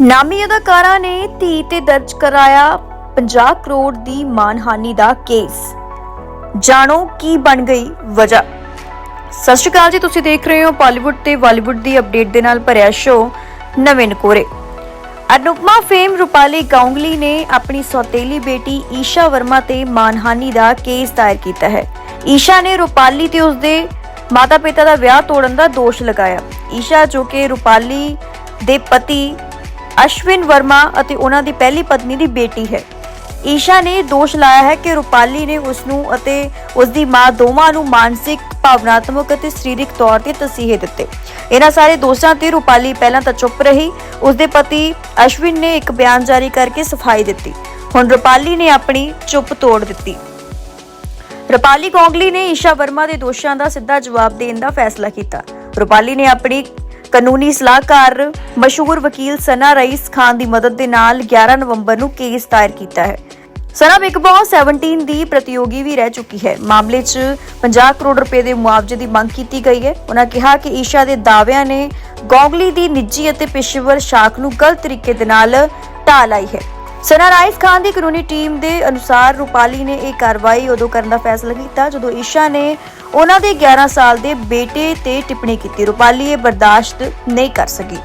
ਨਾਮੀ ਅਦਾਕਾਰਾ ਨੇ ਧੀ ਤੇ ਦਰਜ ਕਰਾਇਆ 50 ਕਰੋੜ ਦੀ ਮਾਨਹਾਨੀ ਦਾ ਕੇਸ। ਜਾਣੋ ਕੀ ਬਣ ਗਈ ਵਜ੍ਹਾ। ਸਤਿ ਸ਼੍ਰੀ ਅਕਾਲ ਜੀ, ਤੁਸੀਂ ਦੇਖ ਰਹੇ ਹੋ ਬਾਲੀਵੁੱਡ ਤੇ ਬਾਲੀਵੁੱਡ ਦੀ ਅਪਡੇਟ ਦੇ ਨਾਲ ਭਰਿਆ ਸ਼ੋਅ ਨਵੇਂ ਨਕੋਰੇ। ਅਨੁਪਮਾ ਫੇਮ ਰੂਪਾਲੀ ਗਾਂਗਲੀ ਨੇ ਆਪਣੀ ਸੌਤੇਲੀ ਬੇਟੀ ਈਸ਼ਾ ਵਰਮਾ ਤੇ ਮਾਨਹਾਨੀ ਦਾ ਕੇਸ ਦਾਇਰ ਕੀਤਾ ਹੈ। ਈਸ਼ਾ ਨੇ ਰੁਪਾਲੀ ਤੇ ਉਸਦੇ ਮਾਤਾ-ਪਿਤਾ ਦਾ ਵਿਆਹ ਤੋੜਨ ਦਾ ਦੋਸ਼ ਲਗਾਇਆ। ਈਸ਼ਾ ਜੋ ਕਿ ਰੂਪਾਲੀ ਦੇ ਪਤੀ ਅਸ਼ਵਿਨ ਵਰਮਾ ਅਤੇ ਉਹਨਾਂ ਦੀ ਪਹਿਲੀ ਪਤਨੀ ਦੀ ਬੇਟੀ ਹੈ। ਈਸ਼ਾ ਨੇ ਦੋਸ਼ ਲਾਇਆ ਹੈ ਕਿ ਰੁਪਾਲੀ ਨੇ ਉਸ ਨੂੰ ਅਤੇ ਉਸ ਦੀ ਮਾਂ ਦੋਵਾਂ ਨੂੰ ਮਾਨਸਿਕ, ਭਾਵਨਾਤਮਕ ਅਤੇ ਸਰੀਰਕ ਤੌਰ ਤੇ ਤਸੀਹੇ ਦਿੱਤੇ। ਇਹਨਾਂ ਸਾਰੇ ਦੋਸ਼ਾਂ ਤੇ ਰੂਪਾਲੀ ਪਹਿਲਾਂ ਤਾਂ ਚੁੱਪ ਰਹੀ। ਉਸ ਦੇ ਪਤੀ ਅਸ਼ਵਿਨ ਨੇ ਇੱਕ ਬਿਆਨ ਜਾਰੀ ਕਰਕੇ ਸਫ਼ਾਈ ਦਿੱਤੀ। ਹੁਣ ਰੁਪਾਲੀ ਨੇ ਆਪਣੀ ਚੁੱਪ ਤੋੜ ਦਿੱਤੀ। ਰੁਪਾਲੀ ਗੋਂਗਲੀ ਨੇ ਈਸ਼ਾ ਵਰਮਾ ਦੇ ਦੋਸ਼ਾਂ ਦਾ ਸਿੱਧਾ ਜਵਾਬ ਦੇਣ ਦਾ ਫੈਸਲਾ ਕੀਤਾ। ਰੁਪਾਲੀ ਨੇ ਆਪਣੀ ਕਾਨੂੰਨੀ ਸਲਾਹਕਾਰ ਮਸ਼ਹੂਰ ਵਕੀਲ ਸਨਾ ਰਈਸ ਖਾਨ ਦੀ ਮਦਦ ਦੇ ਨਾਲ 11 ਨਵੰਬਰ ਨੂੰ ਕੇਸ ਦਾਇਰ ਕੀਤਾ ਹੈ। ਸਨਾ ਬਿਗ ਬਾਸ 17 ਦੀ ਪ੍ਰਤੀਯੋਗੀ ਵੀ ਰਹਿ ਚੁੱਕੀ ਹੈ। ਮਾਮਲੇ 'ਚ 50 ਕਰੋੜ ਰੁਪਏ ਦੇ ਮੁਆਵਜ਼ੇ ਦੀ ਮੰਗ ਕੀਤੀ ਗਈ ਹੈ। ਉਹਨਾਂ ਕਿਹਾ ਕਿ ਈਸ਼ਾ ਦੇ ਦਾਅਵਿਆਂ ਨੇ ਗੋਗਲੀ ਦੀ ਨਿੱਜੀ ਅਤੇ ਪੇਸ਼ੇਵਰ ਸ਼ਾਖ ਨੂੰ ਗਲਤ ਤਰੀਕੇ ਦੇ ਨਾਲ ਢਾਹ ਲਾਈ ਹੈ। ਸਨਾ ਰਾਈਸ ਖਾਨ ਦੀ ਕਾਨੂੰਨੀ ਟੀਮ ਦੇ ਅਨੁਸਾਰ ਰੂਪਾਲੀ ਨੇ ਇਹ ਕਾਰਵਾਈ ਉਦੋਂ ਕਰਨ ਦਾ ਫੈਸਲਾ ਕੀਤਾ ਜਦੋਂ ਈਸ਼ਾ ਨੇ ਉਹਨਾਂ ਦੇ 11 ਸਾਲ ਦੇ ਬੇਟੇ ਤੇ ਟਿੱਪਣੀ ਕੀਤੀ। ਰੂਪਾਲੀ ਇਹ ਬਰਦਾਸ਼ਤ ਨਹੀਂ ਕਰ ਸਕੀ।